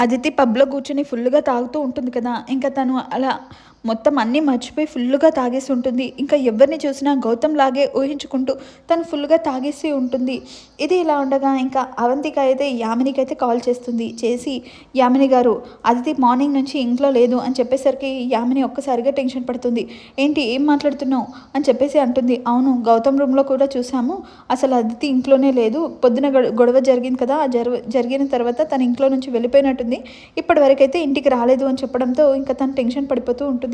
అదితి పబ్లో కూర్చొని ఫుల్గా తాగుతూ ఉంటుంది కదా. ఇంకా తను అలా మొత్తం అన్నీ మర్చిపోయి ఫుల్గా తాగేసి ఉంటుంది. ఇంకా ఎవరిని చూసినా గౌతమ్ లాగే ఊహించుకుంటూ తను ఫుల్గా తాగేసి ఉంటుంది. ఇది ఇలా ఉండగా ఇంకా అవంతిక అయితే యామినికి అయితే కాల్ చేస్తుంది. చేసి యామిని గారు అదితి మార్నింగ్ నుంచి ఇంట్లో లేదు అని చెప్పేసరికి యామిని ఒక్కసారిగా టెన్షన్ పడుతుంది. ఏంటి ఏం మాట్లాడుతున్నావు? అని చెప్పేసి అంటుంది. అవును గౌతమ్ రూమ్లో కూడా చూసాము అసలు అదితి ఇంట్లోనే లేదు. పొద్దున గొడవ జరిగింది కదా ఆ జరు జరిగిన తర్వాత తను ఇంట్లో నుంచి వెళ్ళిపోయినట్టుంది. ఇప్పటివరకైతే ఇంటికి రాలేదు అని చెప్పడంతో ఇంకా తను టెన్షన్ పడిపోతూ ఉంటుంది.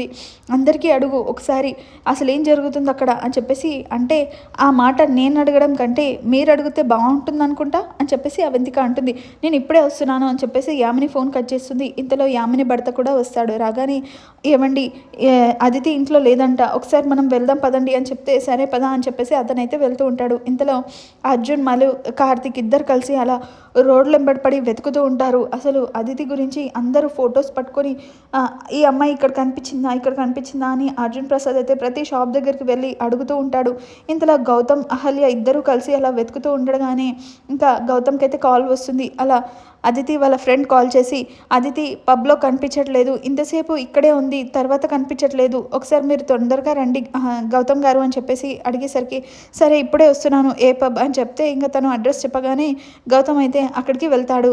అందరికీ అడుగు ఒకసారి అసలు ఏం జరుగుతుంది అక్కడ అని చెప్పేసి అంటే ఆ మాట నేను అడగడం కంటే మీరు అడిగితే బాగుంటుంది అనుకుంటా అని చెప్పేసి అవంతిక అంటుంది. నేను ఇప్పుడే వస్తున్నాను అని చెప్పేసి యామిని ఫోన్ కట్ చేస్తుంది. ఇంతలో యామిని భర్త కూడా వస్తాడు. రాగానే ఏమండి అదితి ఇంట్లో లేదంట. ఒకసారి మనం వెళ్దాం పదండి అని చెప్తే సరే పదా అని చెప్పేసి అతనైతే వెళ్తూ ఉంటాడు. ఇంతలో అర్జున్ మలు కార్తిక్ ఇద్దరు కలిసి అలా రోడ్లు వెంబడిపడి వెతుకుతూ ఉంటారు. అసలు అదితి గురించి అందరూ ఫొటోస్ పట్టుకొని ఈ అమ్మాయి ఇక్కడ కనిపించిందా? ఇక్కడ కనిపించిందా? అని అర్జున్ ప్రసాద్ అయితే ప్రతి షాప్ దగ్గరికి వెళ్ళి అడుగుతూ ఉంటాడు. ఇంతలో గౌతమ్ అహల్య ఇద్దరూ కలిసి అలా వెతుకుతూ ఉండగానే ఇంకా గౌతమ్కి అయితే కాల్ వస్తుంది. అలా అదితి వాళ్ళ ఫ్రెండ్ కాల్ చేసి అదితి పబ్లో కనిపించట్లేదు. ఇంతసేపు ఇక్కడే ఉంది తర్వాత కనిపించట్లేదు. ఒకసారి మీరు తొందరగా రండి గౌతమ్ గారు అని చెప్పేసి అడిగేసరికి సరే ఇప్పుడే వస్తున్నాను ఏ పబ్? అని చెప్తే ఇంకా తను అడ్రస్ చెప్పగానే గౌతమ్ అయితే అక్కడికి వెళ్తాడు.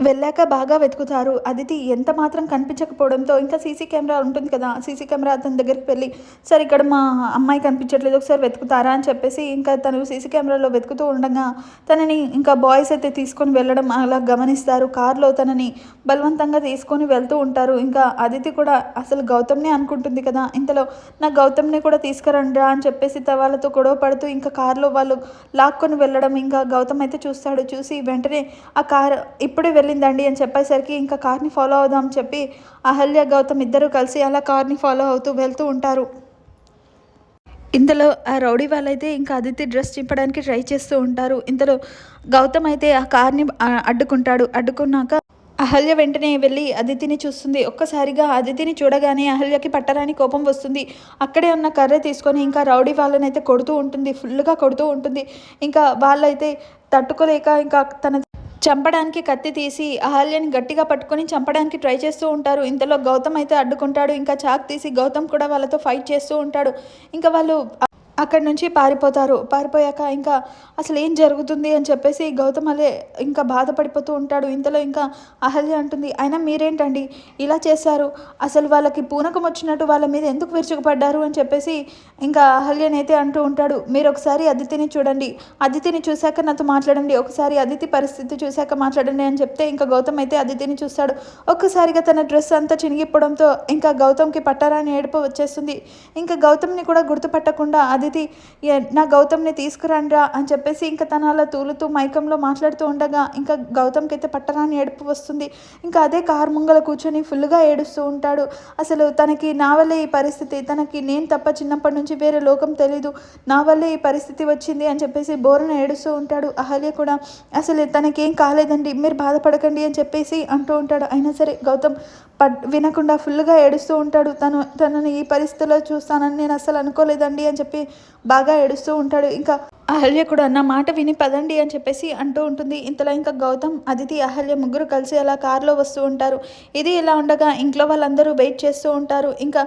వెళ్ళాక బాగా వెతుకుతారు. అదితి ఎంత మాత్రం కనిపించకపోవడంతో ఇంకా సీసీ కెమెరా ఉంటుంది కదా సీసీ కెమెరా అతని దగ్గరికి వెళ్ళి సార్ ఇక్కడ మా అమ్మాయి కనిపించట్లేదు ఒకసారి వెతుకుతారా? అని చెప్పేసి ఇంకా తను సీసీ కెమెరాలో వెతుకుతూ ఉండగా తనని ఇంకా బాయ్స్ అయితే తీసుకొని వెళ్ళడం అలా గమనిస్తారు. కారులో తనని బలవంతంగా తీసుకొని వెళ్తూ ఉంటారు. ఇంకా అదితి కూడా అసలు గౌతమ్నే అనుకుంటుంది కదా ఇంతలో నా గౌతమ్ని కూడా తీసుకురండ్రా అని చెప్పేసి త- వాళ్ళతో గొడవ పడుతూ ఇంకా కారులో వాళ్ళు లాక్కొని వెళ్ళడం ఇంకా గౌతమ్ అయితే చూస్తాడు. చూసి వెంటనే ఆ కార్ ఇప్పుడే వెళ్ళిందండి అని చెప్పేసరికి ఇంకా కార్ని ఫాలో అవుదాం చెప్పి అహల్య గౌతమ్ ఇద్దరు కలిసి అలా కార్ని ఫాలో అవుతూ వెళ్తూ ఉంటారు. ఇంతలో ఆ రౌడీ వాళ్ళైతే ఇంకా అదితి డ్రెస్ చింపడానికి ట్రై చేస్తూ ఉంటారు. ఇంతలో గౌతమ్ అయితే ఆ కార్ని అడ్డుకుంటాడు. అడ్డుకున్నాక అహల్య వెంటనే వెళ్ళి అదితిని చూస్తుంది. ఒక్కసారిగా అదితిని చూడగానే అహల్యకి పట్టరాని కోపం వస్తుంది. అక్కడే ఉన్న కర్ర తీసుకొని ఇంకా రౌడీ వాళ్ళని అయితే కొడుతూ ఉంటుంది. ఫుల్గా కొడుతూ ఉంటుంది. ఇంకా వాళ్ళైతే తట్టుకోలేక ఇంకా తన చంపడానికి కత్తి తీసి అహల్యని గట్టిగా పట్టుకొని చంపడానికి ట్రై చేస్తూ ఉంటారు. ఇంతలో గౌతమ్ అయితే అడ్డుకుంటాడు. ఇంకా చాక్ తీసి గౌతమ్ కూడా వాళ్ళతో ఫైట్ చేస్తూ ఉంటాడు. ఇంకా వాళ్ళు అక్కడి నుంచి పారిపోతారు. పారిపోయాక ఇంకా అసలు ఏం జరుగుతుంది అని చెప్పేసి గౌతమ్ అలే ఇంకా బాధపడిపోతూ ఉంటాడు. ఇంతలో ఇంకా అహల్య అంటుంది అయినా మీరేంటండి ఇలా చేశారు? అసలు వాళ్ళకి పూనకం వచ్చినట్టు వాళ్ళ మీద ఎందుకు విరుచుకుపడ్డారు? అని చెప్పేసి ఇంకా అహల్యనైతే అంటూ ఉంటాడు మీరు ఒకసారి అదితిని చూడండి. అదితిని చూశాక నాతో మాట్లాడండి. ఒకసారి అదితి పరిస్థితి చూశాక మాట్లాడండి. అని చెప్తే ఇంకా గౌతమ్ అయితే అదితిని చూస్తాడు. ఒక్కసారిగా తన డ్రెస్ అంతా చినిగిపోవడంతో ఇంకా గౌతమ్కి పట్టారాని ఏడుపు వచ్చేస్తుంది. ఇంకా గౌతమ్ని కూడా గుర్తుపట్టకుండా అదితి నా గౌతమ్ని తీసుకురండ్రా అని చెప్పేసి ఇంకా తన అలా తూలుతూ మైకంలో మాట్లాడుతూ ఉండగా ఇంకా గౌతమ్కి అయితే పట్టరాని ఏడుపు వస్తుంది. ఇంకా అదే కారు ముంగల కూర్చొని ఫుల్గా ఏడుస్తూ ఉంటాడు. అసలు తనకి నా వల్లే ఈ పరిస్థితి తనకి నేను తప్ప చిన్నప్పటి నుంచి వేరే లోకం తెలీదు. నా వల్లే ఈ పరిస్థితి వచ్చింది అని చెప్పేసి బోరన ఏడుస్తూ ఉంటాడు. అహల్య కూడా అసలు తనకేం కాలేదండి మీరు బాధపడకండి అని చెప్పేసి అంటూ ఉంటాడు. అయినా సరే గౌతమ్ పడ్ వినకుండా ఫుల్గా ఏడుస్తూ ఉంటాడు. తను తనని ఈ పరిస్థితిలో చూస్తానని నేను అసలు అనుకోలేదండి అని చెప్పి బాగా ఏడుస్తూ ఉంటాడు. ఇంకా అహల్య కూడా నా మాట విని పదండి అని చెప్పేసి అంటూ ఉంటుంది. ఇంతలో ఇంకా గౌతమ్ అదితి అహల్య ముగ్గురు కలిసి అలా కారులో వస్తూ ఉంటారు. ఇది ఇలా ఉండగా ఇంట్లో వాళ్ళందరూ వెయిట్ చేస్తూ ఉంటారు. ఇంకా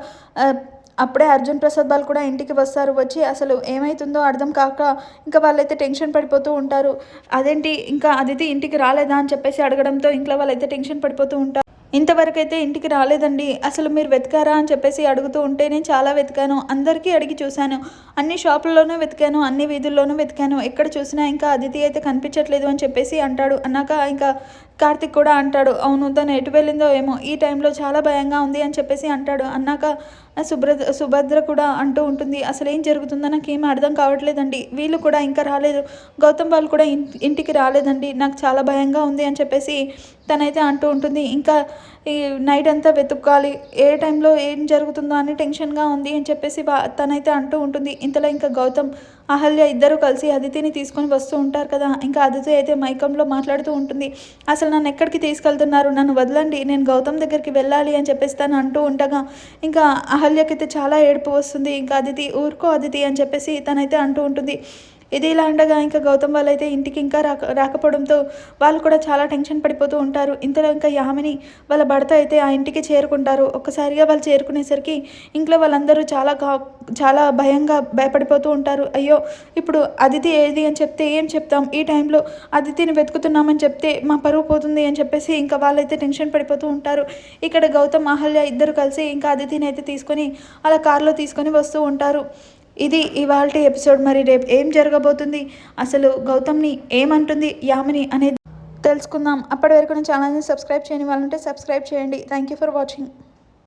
అప్పుడే అర్జున్ ప్రసాద్ వాళ్ళు కూడా ఇంటికి వస్తారు. వచ్చి అసలు ఏమవుతుందో అర్థం కాక ఇంకా వాళ్ళైతే టెన్షన్ పడిపోతూ ఉంటారు. అదేంటి ఇంకా అదితి ఇంటికి రాలేదా? అని చెప్పేసి అడగడంతో ఇంట్లో వాళ్ళైతే టెన్షన్ పడిపోతూ ఉంటారు. ఇంతవరకు అయితే ఇంటికి రాలేదండి. అసలు మీరు వెతికారా అని చెప్పేసి అడుగుతూ ఉంటే నేను చాలా వెతికాను. అందరికీ అడిగి చూశాను. అన్ని షాపుల్లోనూ వెతికాను. అన్ని వీధుల్లోనూ వెతికాను. ఎక్కడ చూసినా ఇంకా అదితి అయితే కనిపించట్లేదు అని చెప్పేసి అంటాడు. అన్నాక ఇంకా కార్తిక్ కూడా అంటాడు. అవును తను ఎటు వెళ్ళిందో ఏమో. ఈ టైంలో చాలా భయంగా ఉంది అని చెప్పేసి అంటాడు. అన్నాక సుభద్ర సుభద్ర కూడా అంటూ ఉంటుంది అసలు ఏం జరుగుతుందో నాకు ఏమీ అర్థం కావట్లేదండి. వీళ్ళు కూడా ఇంకా రాలేదు. గౌతమ్ వాళ్ళు కూడా ఇంటికి రాలేదండి. నాకు చాలా భయంగా ఉంది అని చెప్పేసి తనైతే అంటూ ఉంటుంది. ఇంకా ఈ నైట్ అంతా వెతుక్కోవాలి. ఏ టైంలో ఏం జరుగుతుందో అని టెన్షన్గా ఉంది అని చెప్పేసి వా- తనైతే అంటూ ఉంటుంది. ఇంతలో ఇంకా గౌతమ్ అహల్య ఇద్దరు కలిసి అదితిని తీసుకొని వస్తూ ఉంటారు కదా. ఇంకా అదితి అయితే మైకంలో మాట్లాడుతూ ఉంటుంది. అసలు నన్ను ఎక్కడికి తీసుకెళ్తున్నారు? నన్ను వదలండి. నేను గౌతమ్ దగ్గరికి వెళ్ళాలి అని చెప్పేసి తను అంటూ ఉండగా ఇంకా అహల్యకైతే చాలా ఏడుపు వస్తుంది. ఇంకా అదితి ఊరుకో అదితి అని చెప్పేసి తనైతే అంటూ ఉంటుంది. ఇది ఇలా ఉండగా ఇంకా గౌతమ్ వాళ్ళైతే ఇంటికి ఇంకా రాక రాకపోవడంతో వాళ్ళు కూడా చాలా టెన్షన్ పడిపోతూ ఉంటారు. ఇంతలో ఇంకా యామిని వాళ్ళ భర్త అయితే ఆ ఇంటికి చేరుకుంటారు. ఒక్కసారిగా వాళ్ళు చేరుకునేసరికి ఇంట్లో వాళ్ళందరూ చాలా చాలా భయంగా భయపడిపోతూ ఉంటారు. అయ్యో ఇప్పుడు అదితి ఏది అని చెప్తే ఏం చెప్తాం? ఈ టైంలో అదితిని వెతుకుతున్నామని చెప్తే మా పరువు పోతుంది అని చెప్పేసి ఇంకా వాళ్ళైతే టెన్షన్ పడిపోతూ ఉంటారు. ఇక్కడ గౌతమ్ అహల్య ఇద్దరు కలిసి ఇంకా అదితిని అయితే తీసుకొని అలా కారులో తీసుకొని వస్తూ ఉంటారు. ఇది ఇవాళ ఎపిసోడ్. మరి రేపు ఏం జరగబోతుంది? అసలు గౌతమ్ని ఏమంటుంది? యామిని అనేది తెలుసుకుందాం. అప్పటి వరకు నా ఛానల్ని సబ్స్క్రైబ్ చేయని వాళ్ళంటే సబ్స్క్రైబ్ చేయండి. Thank you for watching